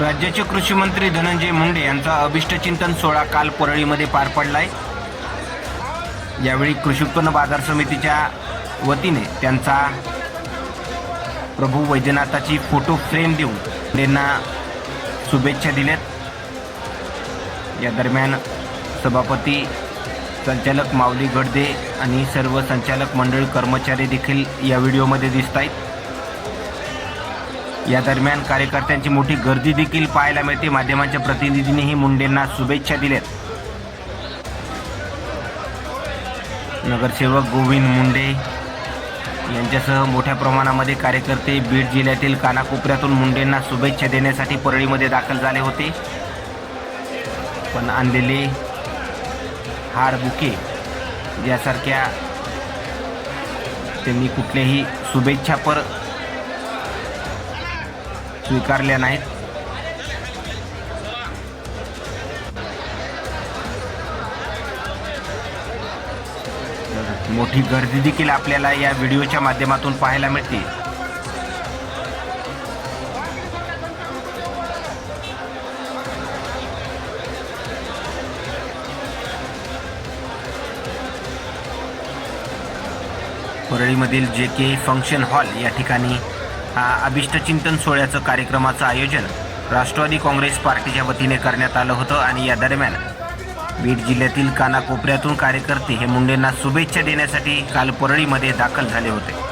राज्याचे कृषी मंत्री धनंजय मुंडे यांचा अभिष्टचिंतन सोहळा काल परळीमध्ये पार पडलाय. यावेळी कृषी उत्पन्न बाजार समितीच्या वतीने त्यांचा प्रभू वैद्यनाथाची फोटो फ्रेम देऊन त्यांना शुभेच्छा दिल्यात. या दरम्यान सभापती संचालक माऊली गडदे आणि सर्व संचालक मंडळ कर्मचारी देखील या व्हिडिओमध्ये दिसत आहेत या दरम्यान कार्यकर्त्यांची मोठी गर्दी देखील पाहायला मिळते. माध्यमांच्या प्रतिनिधींनीही मुंडेंना शुभेच्छा दिल्यात. नगरसेवक गोविंद मुंडे यांच्यासह मोठ्या प्रमाणामध्ये कार्यकर्ते बीड जिल्ह्यातील कानाकोपऱ्यातून मुंडेंना शुभेच्छा देण्यासाठी परळीमध्ये दाखल झाले होते. पण आणलेले हार बुके यासारख्या त्यांनी कुठल्याही शुभेच्छापर स्वीकारल्या नाहीत. मोठी गर्दी देखील आपल्याला या व्हिडिओच्या माध्यमातून पाहायला मिळते. परळीमधील जे के फंक्शन हॉल या ठिकाणी हा अभिष्टचिंतन सोहळ्याचं कार्यक्रमाचं आयोजन राष्ट्रवादी काँग्रेस पार्टीच्या वतीने करण्यात आलं होतं आणि या दरम्यान बीड जिल्ह्यातील कानाकोपऱ्यातून कार्यकर्ते हे मुंडेंना शुभेच्छा देण्यासाठी काल परळीमध्ये दाखल झाले होते.